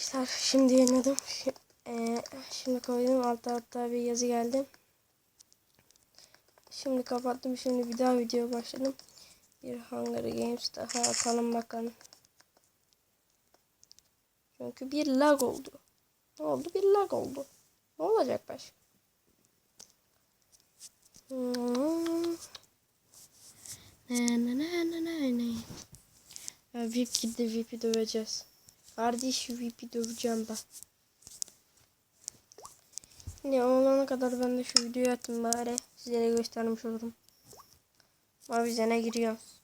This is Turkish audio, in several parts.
Arkadaşlar şimdi yayınladım. Şi- eee, Şimdi koydum. Altta hatta bir yazı geldi. Şimdi kapattım. Şimdi bir daha video başladım. Bir Hunger Games daha atalım bakalım. Çünkü bir lag oldu. Ne oldu? Bir lag oldu. Ne olacak başka? Hmm. Ne ne ne ne ne ne. Ya VIP gitti VIP'i döveceğiz. Kardeş VIP'i döveceğim ben. Ne olana kadar ben de şu videoyu atayım bari. Size de göstermiş olurum. Mavizene giriyoruz.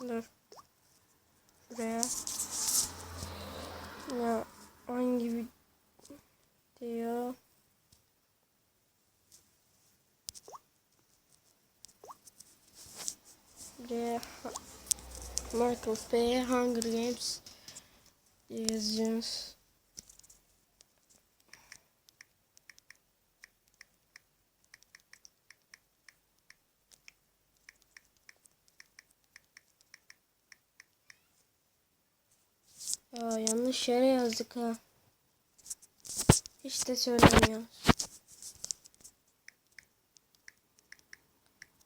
Dur. Şuraya. Ya hangi bir diyor. Buraya Michael P. Hunger Games yazıyoruz. Aa, yanlış yere yazdık ha. Hiç de söylemiyoruz.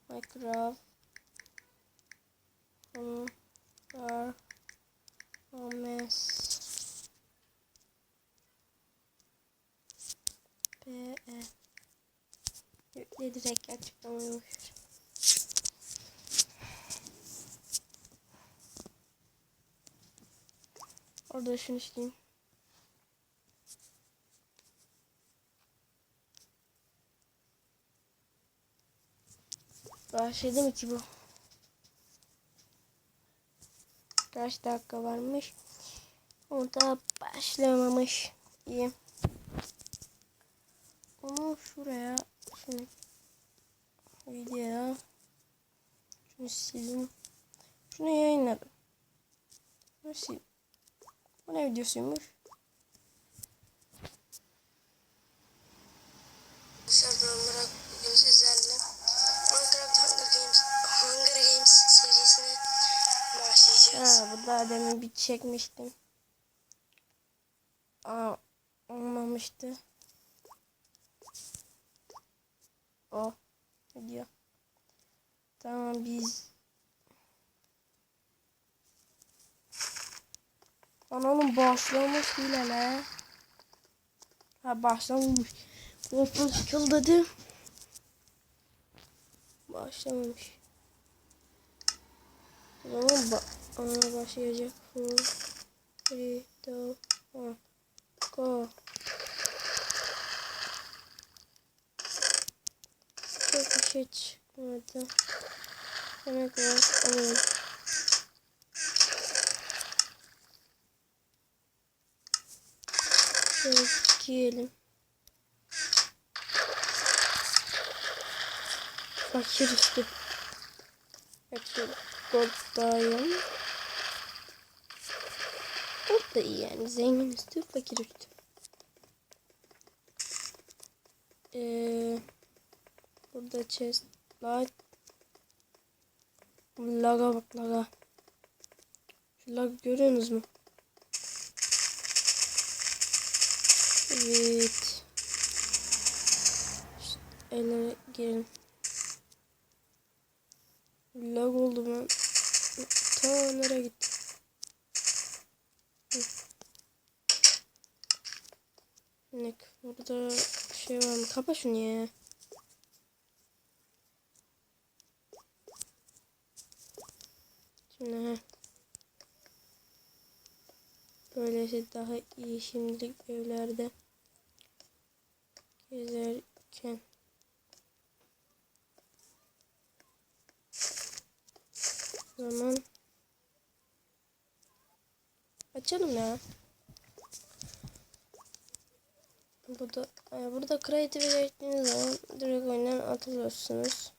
Minecraft. Hmm. Var. Omes. P. E. Yükle direkt açıklamayı Orada şunu isteyeyim. Başladı mı ki bu? Kaç dakika varmış? O da başlamamış. İyi. Onu şuraya şimdi video şunu sildim. Şunu yayınladım. Şunu sil. Bu ne videosuymuş? Ha, bu daha demin bir çekmiştim. Aa, olmamıştı. O video. Tamam biz Lan oğlum başlamış değil hele. Ha başlamamış. Waffle skill dedi. Başlamamış. O zaman ba Aa, başlayacak. 4, 3, 2, 1. Go. Çok bir şey çıkmadı. Demek var. Alayım. Şöyle giyelim. Fakir üstü. Gold'dayım. Gold da iyi yani. Zengin üstü, fakir üstü. Ee, burada chest light. Laga bak laga. Şu lag görüyorsunuz mu? Evet. İşte ellere girin. Lag oldu ben. Ta nereye gitti? Hı. Ne? Burada şey var mı? Kapa şunu ya. Şimdi he. Böylesi daha iyi şimdilik evlerde gezerken. Zaman açalım ya. Burada e, burada kreatife geçtiğiniz zaman direkt oyundan atılıyorsunuz.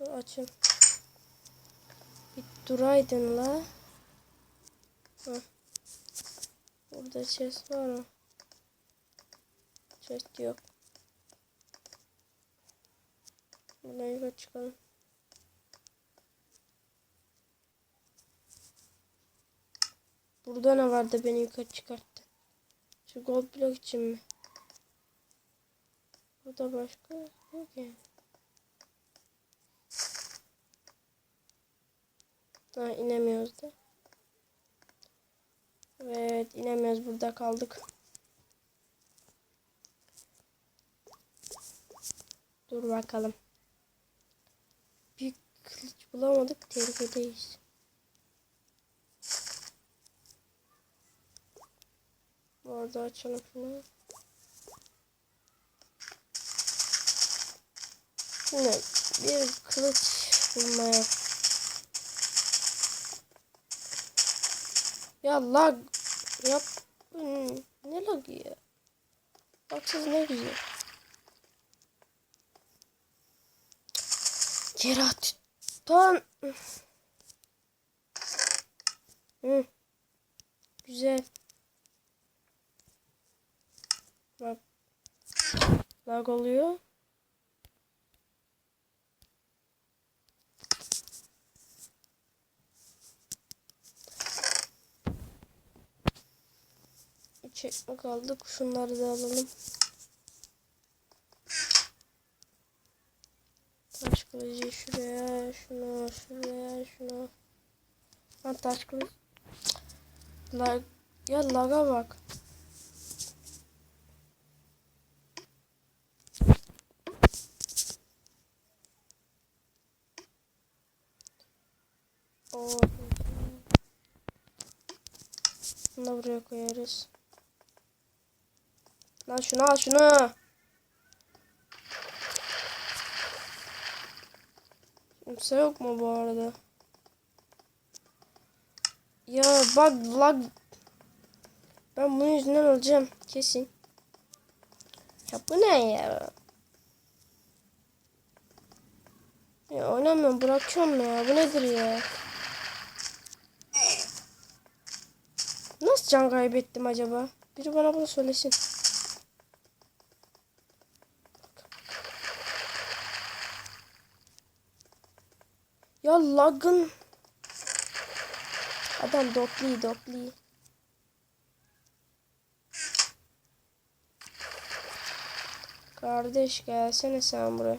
Dur. Bir duraydın la. Burada chest var mı? Chest yok. Buradan yukarı çıkalım. Burada ne vardı beni yukarı çıkarttı. Şu gold blok için mi? Burada başka yok yani. Ha inemiyoruz da. Evet inemiyoruz burada kaldık. Dur bakalım. Bir kılıç bulamadık tehlikedeyiz. Bu arada açalım şunu. Şimdi bir kılıç bulmaya. Ya lag yap. Ne lag ya? Baksız ne güzel. Keratin. Hı. Güzel. Bak. Lag oluyor. Çekme kaldık. Şunları da alalım. Taş kılıcı şuraya, şunu, şuraya, şunu. Lan taş kılıcı. Lag. Ya laga bak. Bunu da buraya koyarız. Lan şunu al şunu. Kimse yok mu bu arada? Ya bak lag. Ben bunun yüzünden alacağım kesin. Ya bu ne ya? Ya oynamıyorum bırakıyorum ya. Bu nedir ya? Nasıl can kaybettim acaba? Biri bana bunu söylesin. Ya lagın. Adam dopli dopli. Kardeş gelsene sen buraya.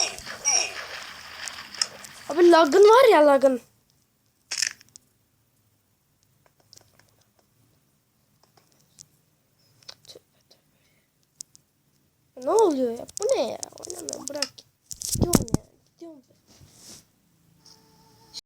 Abi lagın var ya lagın. Ne oluyor ya? Bu